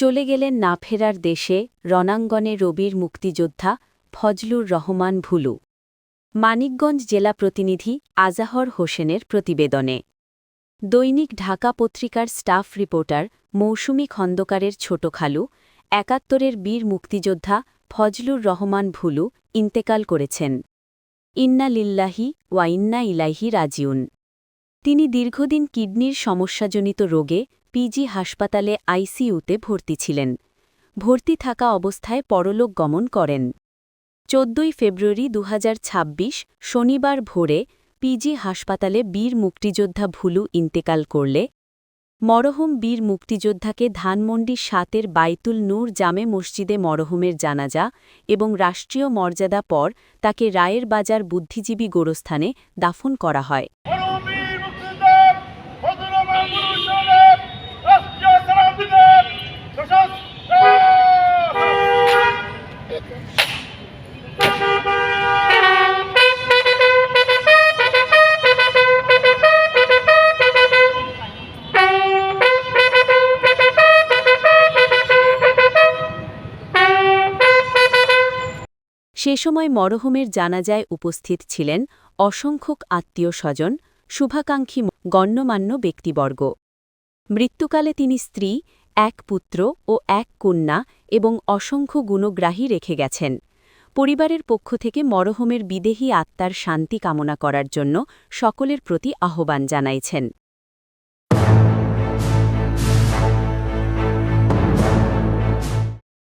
চলে গেলেন না ফেরার দেশে রণাঙ্গনে রবির মুক্তিযোদ্ধা ফজলুর রহমান ভুলু। মানিকগঞ্জ জেলা প্রতিনিধি আজাহর হোসেনের প্রতিবেদনে। দৈনিক ঢাকা পত্রিকার স্টাফ রিপোর্টার মৌসুমী খন্দকারের ছোট খালু, একাত্তরের বীর মুক্তিযোদ্ধা ফজলুর রহমান ভুলু ইন্তেকাল করেছেন। ইন্না লিল্লাহি ওয়া ইন্না ইলাইহি রাজিউন। তিনি দীর্ঘদিন কিডনির সমস্যাজনিত রোগে পিজি হাসপাতালে আইসিইউতে ভর্তি ছিলেন। ভর্তি থাকা অবস্থায় পরলোক গমন করেন। চোদ্দই ফেব্রুয়ারি দু হাজার ছাব্বিশ, শনিবার ভোরে পিজি হাসপাতালে বীর মুক্তিযোদ্ধা ভুলু ইন্তেকাল করলে। মরহুম বীর মুক্তিযোদ্ধাকে ধানমন্ডি সাতের বাইতুল নূর জামে মসজিদে মরহুমের জানাজা এবং রাষ্ট্রীয় মর্যাদা পর তাকে রায়ের বাজার বুদ্ধিজীবী গোরস্থানে দাফন করা হয়। সে সময় মরহুমের জানাজায় উপস্থিত ছিলেন অসংখ্যক আত্মীয় স্বজন, শুভাকাঙ্ক্ষী গণ্যমান্য ব্যক্তিবর্গ। মৃত্যুকালে তিনি স্ত্রী, এক পুত্র ও এক কন্যা এবং অসংখ্য গুণগ্রাহী রেখে গেছেন। পরিবারের পক্ষ থেকে মরহুমের বিদেহী আত্মার শান্তি কামনা করার জন্য সকলের প্রতি আহ্বান জানাইছেন।